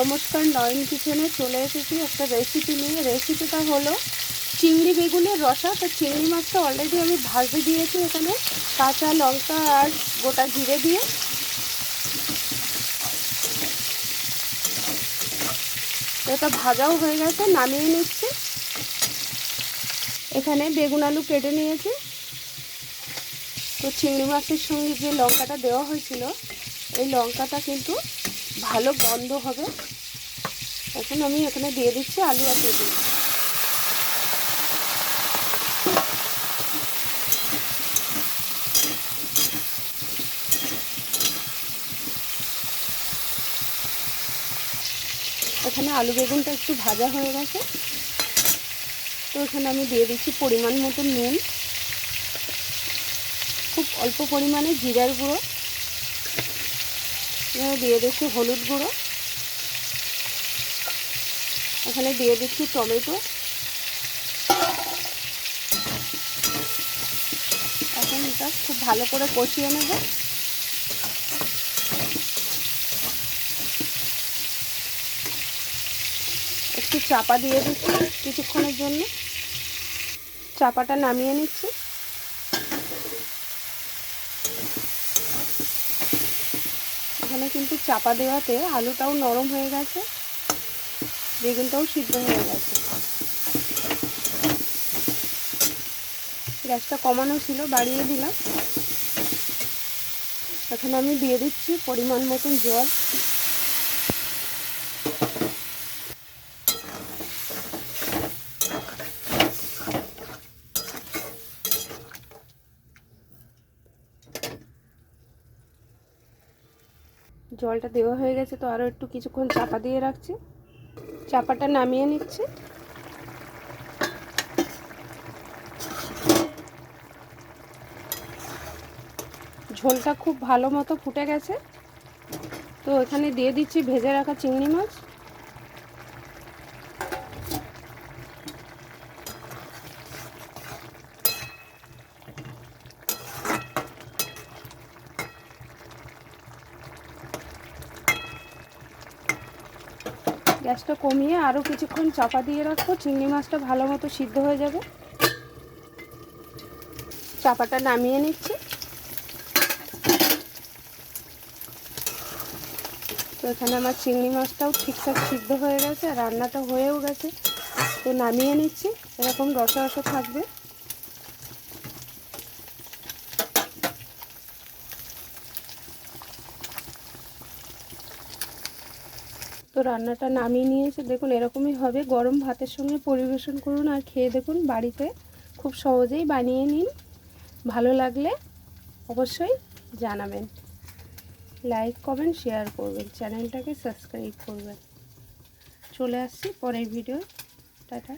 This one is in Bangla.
নমস্কার, নয়ন কিচেনে চলে এসেছি একটা রেসিপি নিয়ে। রেসিপিটা হলো চিংড়ি বেগুনের রসা। তো চিংড়ি মাছটা অলরেডি আমি ভাজতে দিয়েছি এখানে। কাঁচা লঙ্কা আর গোটা জিরে দিয়ে। এটা ভাজাও হয়ে গেছে, নামিয়ে নিচ্ছি। এখানে বেগুন আলু কেটে নিয়েছি। তো চিংড়ি মাছের সঙ্গে যে লঙ্কাটা দেওয়া হয়েছিল, এই লঙ্কাটা কিন্তু ভালো গন্ধ হবে। এখন আমি এখানে দিয়ে দিচ্ছি আলু আর বেগুন এখানে আলু বেগুনটা একটু ভাজা হয়ে গেছে। তো এখানে আমি দিয়ে দিচ্ছি পরিমাণ মতো নুন। খুব অল্প পরিমাণে জিরার গুঁড়ো। দিয়ে দিচ্ছি হলুদ গুঁড়ো। এখানে দিয়ে দিচ্ছি টমেটো। এখন এটা খুব ভালো করে কষিয়ে নেব। একটু চাপা দিয়ে দিচ্ছি কিছুক্ষণের জন্য। চাপাটা নামিয়ে নিচ্ছি। এখানে কিন্তু চাপা দেওয়াতে আলুটাও নরম হয়ে গেছে, বেগুনটাও সিদ্ধ হয়ে গেছে। গ্যাসটা কমানো ছিল, বাড়িয়ে দিলাম। এখানে আমি দিয়ে দিচ্ছি পরিমাণ মতন জল। জলটা দেওয়া হয়ে গেছে, তো আরও একটু কিছুক্ষণ চাপা দিয়ে রাখছি। চাপাটা নামিয়ে নিচ্ছি। ঝোলটা খুব ভালো মতো ফুটে গেছে। তো এখানে দিয়ে দিচ্ছি ভেজে রাখা চিংড়ি মাছ। গ্যাসটা কমিয়ে আরও কিছুক্ষণ চাপা দিয়ে রাখব। চিংড়ি মাছটা ভালো মতো সিদ্ধ হয়ে যাবে। চাপাটা নামিয়ে নিচ্ছি। তো এখানে আমার চিংড়ি মাছটাও ঠিকঠাক সিদ্ধ হয়ে গেছে রান্নাটা হয়েও গেছে। তো নামিয়ে নিচ্ছি। এরকম রসা রসা থাকবে। তো রান্নাটা নামিয়ে নিয়েছে দেখুন এরকমই হবে। গরম ভাতের সঙ্গে পরিবেশন করুন আর খেয়ে দেখুন বাড়িতে। খুব সহজেই বানিয়ে নিন। ভালো লাগলে অবশ্যই জানাবেন। লাইক, কমেন্ট, শেয়ার করবেন। চ্যানেলটাকে সাবস্ক্রাইব করবেন। চলে আসছি পরের ভিডিও। টাটা।